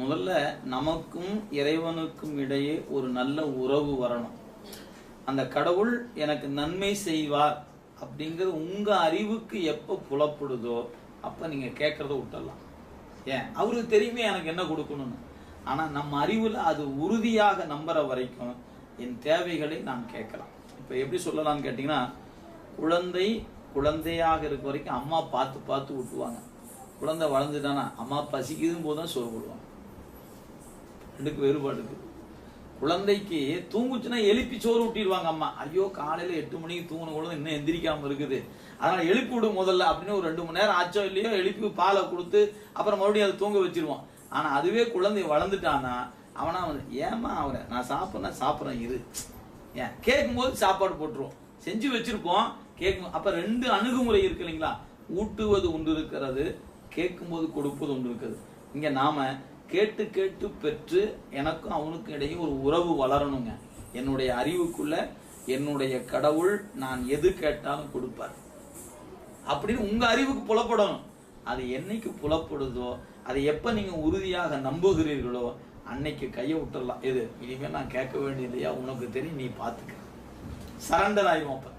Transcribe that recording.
முதல்ல நமக்கும் இறைவனுக்கும் இடையே ஒரு நல்ல உறவு வரணும். அந்த கடவுள் எனக்கு நன்மை செய்வார் அப்படிங்கிறது உங்க அறிவுக்கு எப்போ புலப்படுதோ அப்ப நீங்க கேட்கறத விட்டுடலாம். ஏன்? அவருக்கு தெரியுமே எனக்கு என்ன கொடுக்கணும்னு. ஆனா நம்ம அறிவுல அது உறுதியாக நம்புற வரைக்கும் என் தேவைகளை நான் கேட்கலாம். இப்ப எப்படி சொல்லலாம்னு கேட்டீங்கன்னா குழந்தை குழந்தையாக இருக்க வரைக்கும் அம்மா பார்த்து பார்த்து விட்டுவாங்க குழந்தை வளர்ந்துட்டானா அம்மா பசிக்குதும் போது தான் சோறு போடுவாங்க ரெண்டுக்கு வேறுபாடு இருக்குது குழந்தைக்கு தூங்குச்சுன்னா எழுப்பி சோறு ஊட்டிடுவாங்க அம்மா. ஐயோ காலையில எட்டு மணிக்கு தூங்கின கூட இன்னும் எந்திரிக்காம இருக்குது. அதனால எழுப்பி விடு முதல்ல அப்படின்னு ஒரு ரெண்டு மணி நேரம் ஆச்சோ இல்லையோ எழுப்பி பாலை கொடுத்து அப்புறம் மறுபடியும் அதை தூங்க வச்சிருவோம் ஆனா அதுவே குழந்தை வளர்ந்துட்டானா அவனா அவன் ஏமா அவரை நான் சாப்பிட்றேன் சாப்பிட்றேன் இரு. ஏன்? கேட்கும்போது சாப்பாடு போட்டுருவோம். செஞ்சு வச்சிருப்போம். கேட்கும் அப்ப ரெண்டு அணுகுமுறை இருக்கு இல்லைங்களா? ஊட்டுவது ஒன்று இருக்கிறது கேட்கும்போது கொடுப்பது ஒன்று இருக்கிறது. இங்க நாம கேட்டு கேட்டு பெற்று எனக்கும் அவனுக்கும் இடையே ஒரு உறவு வளரணுங்க. என்னுடைய அறிவுக்குள்ள என்னுடைய கடவுள் நான் எது கேட்டாலும் கொடுப்பார். அப்படின்னு உங்க அறிவுக்கு புலப்படணும். அது என்னைக்கு புலப்படுதோ அதை எப்ப நீங்க உறுதியாக நம்புகிறீர்களோ அன்னைக்கு கையை விட்டுடலாம் எது? இனிமேல் நான் கேட்க வேண்டியதையா உனக்கு தெரியும் நீ பார்த்துக்க. சரண்டர் ஆயிரும் அப்போ.